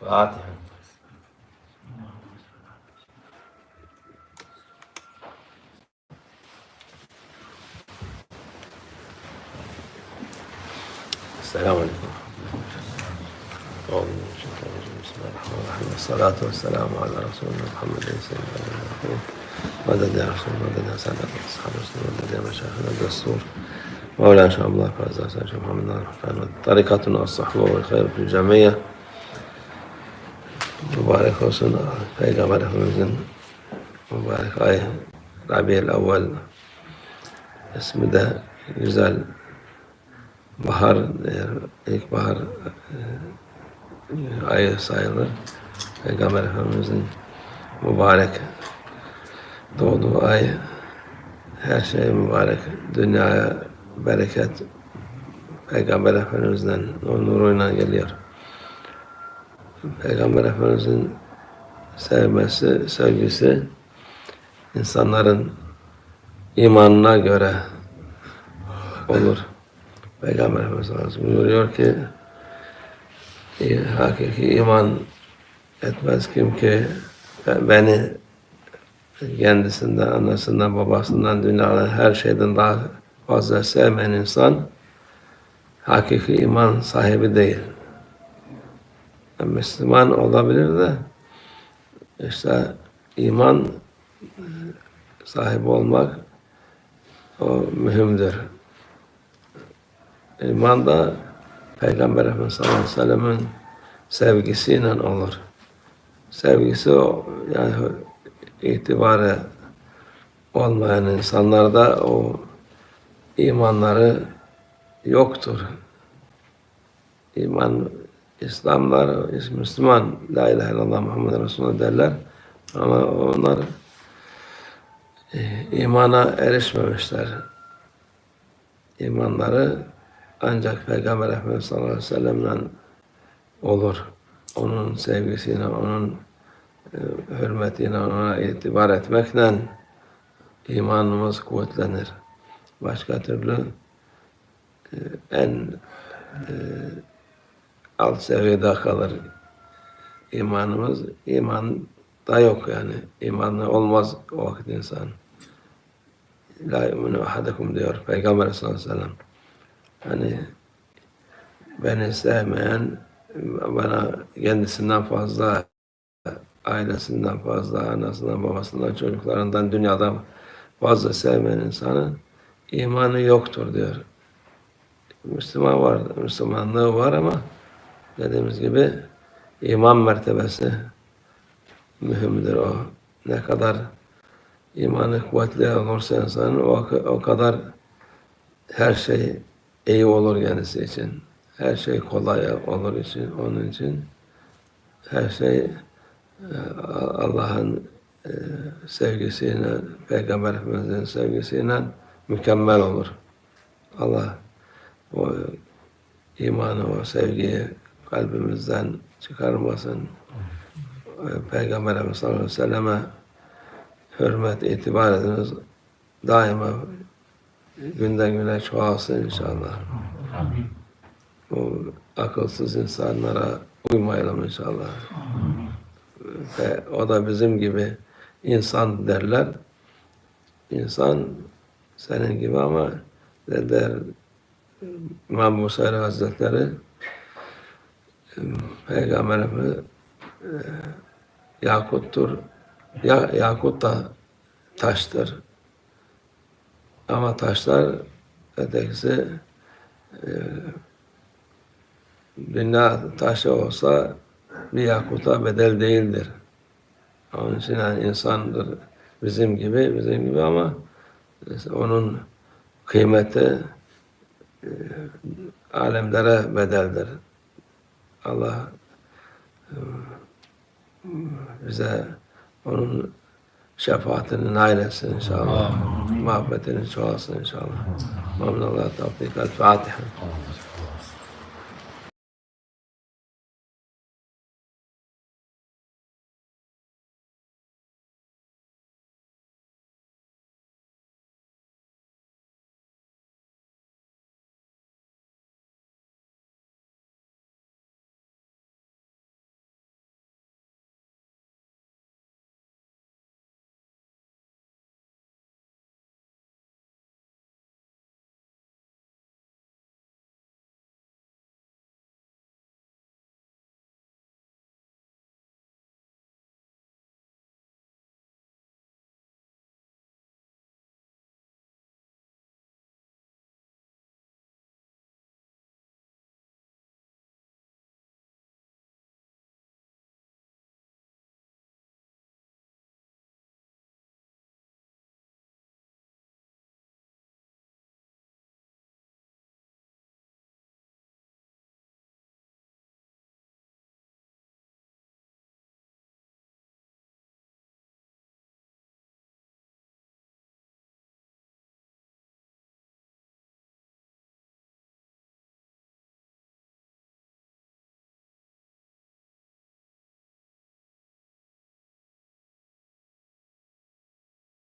Fatiha. السلام عليكم. بسم الله الرحمن والصلاة والسلام على رسولنا محمد سيدنا المرحوم مدد يا رسول مدد يا سادة أصحاب رسول مدد يا مشايخنا الدستور مولانا شاء الله فاز سيدنا محمد الرحمن طريقتنا الصحبة والخير في الجميع. Mübarek olsun Peygamber Efendimizin mübarek ay Rabi'el Evvel ismi de güzel bahar ilkbahar e, ayı sayılır. Peygamber Efendimizin mübarek doğduğu ay her şey mübarek. Dünyaya bereket Peygamber Efendimiz'den o nuruyla geliyor. Peygamber Efendimiz'in sevmesi, sevgisi insanların imanına göre olur. Peygamber Efendimiz buyuruyor ki "İyi, hakiki iman etmez kim ki beni kendisinden, anasından, babasından, dünyanın her şeyden daha fazla sevmeyen insan hakiki iman sahibi değil. Müslüman olabilir de işte iman sahibi olmak o mühimdir. İman da Peygamber Efendimiz sallallahu aleyhi ve sellem'in sevgisiyle olur. Sevgisi o yani itibarı olmayan insanlarda o imanları yoktur. İman İslamlar, Müslüman, La ilahe illallah Muhammed Resulullah derler. Ama onlar e, imana erişmemişler. İmanları ancak Peygamber Efendimiz sallallahu aleyhi ve sellem'le olur. Onun sevgisiyle, onun e, hürmetiyle, ona itibar etmekle imanımız kuvvetlenir. Başka türlü e, en alt seviyede kalır imanımız. İman da yok yani. İmanlı olmaz o vakit insan. La yuminu ahadukum diyor Peygamber sallallahu aleyhi ve sellem. Hani beni sevmeyen bana kendisinden fazla ailesinden fazla, anasından, babasından, çocuklarından, dünyadan fazla sevmeyen insanın imanı yoktur diyor. Müslüman var, Müslümanlığı var ama dediğimiz gibi iman mertebesi mühimdir o. Ne kadar imanı kuvvetli olursa insanın o, o kadar her şey iyi olur kendisi için. Her şey kolay olur için, onun için her şey e, Allah'ın e, sevgisiyle, Peygamber Efendimiz'in sevgisiyle mükemmel olur. Allah o imanı, o sevgiyi kalbimizden çıkarmasın. Peygamber Efendimiz sallallahu aleyhi ve selleme hürmet, itibar ediniz. Daima günden güne çoğalsın inşallah. Bu akılsız insanlara uymayalım inşallah. Ve o da bizim gibi insan derler. İnsan senin gibi ama der İmam Musa'yı Hazretleri Peygamber Efendimiz e, yakuttur. Ya, yakut da taştır. Ama taşlar ötekisi e, dünya taşı olsa bir yakuta bedel değildir. Onun için yani insandır bizim gibi, bizim gibi ama onun kıymeti e, alemlere bedeldir. Allah e, bize onun şefaatini nail etsin inşallah. Muhabbetini çoğalsın inşallah. Mamnallah tavfik. El Fatiha.